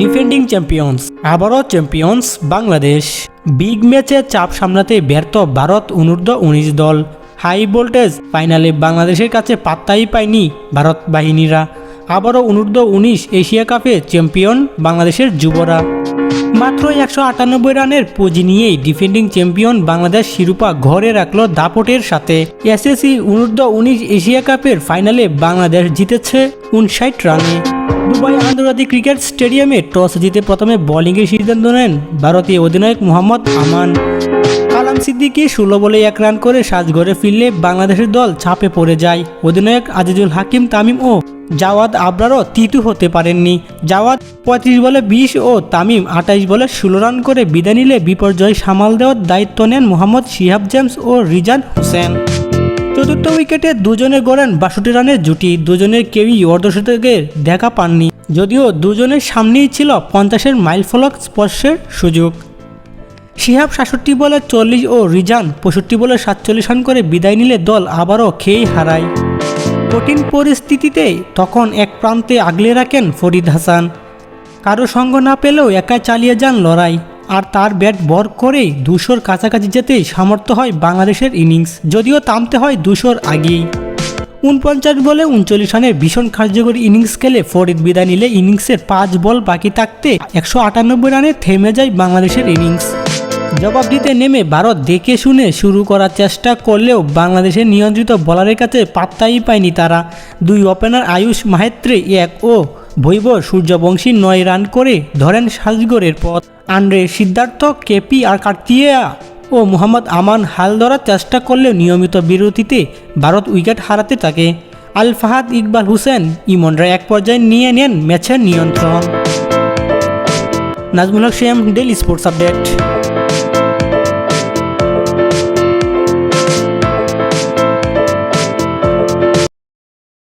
Defending champions আবারও champions Bangladesh. Big ম্যাচে চাপ সামলাতে ব্যর্থ ভারত অনূর্ধ্ব উনিশ দল। হাই ভোল্টেজ ফাইনালে বাংলাদেশের কাছে পাত্তাই পায়নি ভারত বাহিনীরা। আবারও অনূর্ধ্ব উনিশ এশিয়া কাপে চ্যাম্পিয়ন বাংলাদেশের যুবরা। মাত্র একশো আটানব্বই রানের পুঁজি নিয়েই ডিফেন্ডিং চ্যাম্পিয়ন বাংলাদেশ শিরোপা ঘরে রাখল দাপটের সাথে। এসএসসি অনূর্ধ্ব উনিশ এশিয়া কাপের ফাইনালে বাংলাদেশ জিতেছে উনষাট রানে। দুবাই আন্তর্জাতিক ক্রিকেট স্টেডিয়ামে টস জিতে প্রথমে বোলিংয়ের সিদ্ধান্ত নেন ভারতীয় অধিনায়ক মোহাম্মদ আমান। কালাম সিদ্দিকি ষোলো বলে এক রান করে সাজঘরে ফিরলে বাংলাদেশের দল চাপে পড়ে যায়। অধিনায়ক আজিজুল হাকিম, তামিম ও জাওয়াদ আবরারও তিতু হতে পারেননি। জাওয়াদ পঁয়ত্রিশ বলে বিশ ও তামিম আটাইশ বলে ষোলো রান করে বিদায় নিলে বিপর্যয় সামাল দেওয়ার দায়িত্ব নেন মোহাম্মদ শিহাব জেমস ও রিজান হোসেন। চতুর্থ উইকেটে দুজনে গড়েন বাষট্টি রানের জুটি। দুজনের কেউই অর্ধশতকের দেখা পাননি। যদিও দুজনের সামনেই ছিল পঞ্চাশের মাইল ফলক স্পর্শের সুযোগ। শিহাব সাতষট্টি বলে চল্লিশ ও রিজান পঁয়ষট্টি বলে সাতচল্লিশ রান করে বিদায় নিলে দল আবারও খেয়েই হারায়। কঠিন পরিস্থিতিতে তখন এক প্রান্তে আগলে রাখেন ফরিদ হাসান। কারও সঙ্গ না পেলেও একা চালিয়ে যান লড়াই। আর তার ব্যাট বর করেই দুশোর কাছাকাছি যেতেই সামর্থ্য হয় বাংলাদেশের ইনিংস, যদিও থামতে হয় দুশোর আগেই। উনপঞ্চাশ বলে উনচল্লিশ রানের ভীষণ কার্যকরী ইনিংস খেলে ফরিদ বিদায় নিলে ইনিংসের পাঁচ বল বাকি থাকতে একশো আটানব্বই রানে থেমে যায় বাংলাদেশের ইনিংস। জবাব দিতে নেমে ভারত দেখে শুনে শুরু করার চেষ্টা করলেও বাংলাদেশের নিয়ন্ত্রিত বলারের কাছে পাত্তাই পায়নি তারা। দুই ওপেনার আয়ুষ মাহেত্রে এক ও ভৈব সূর্যবংশী নয় রান করে ধরেন সাজগরের পথ। আন্দ্রে সিদ্ধার্থ, কেপি আর কার্তিয়া ও মোহাম্মদ আমান হাল ধরার চেষ্টা করলেও নিয়মিত বিরতিতে ভারত উইকেট হারাতে থাকে। আল ফাহাদ ইকবাল হোসেন, ইমনরা এক পর্যায়ে নিয়ে নেন ম্যাচের নিয়ন্ত্রণ। Nazmul Haque daily sports update.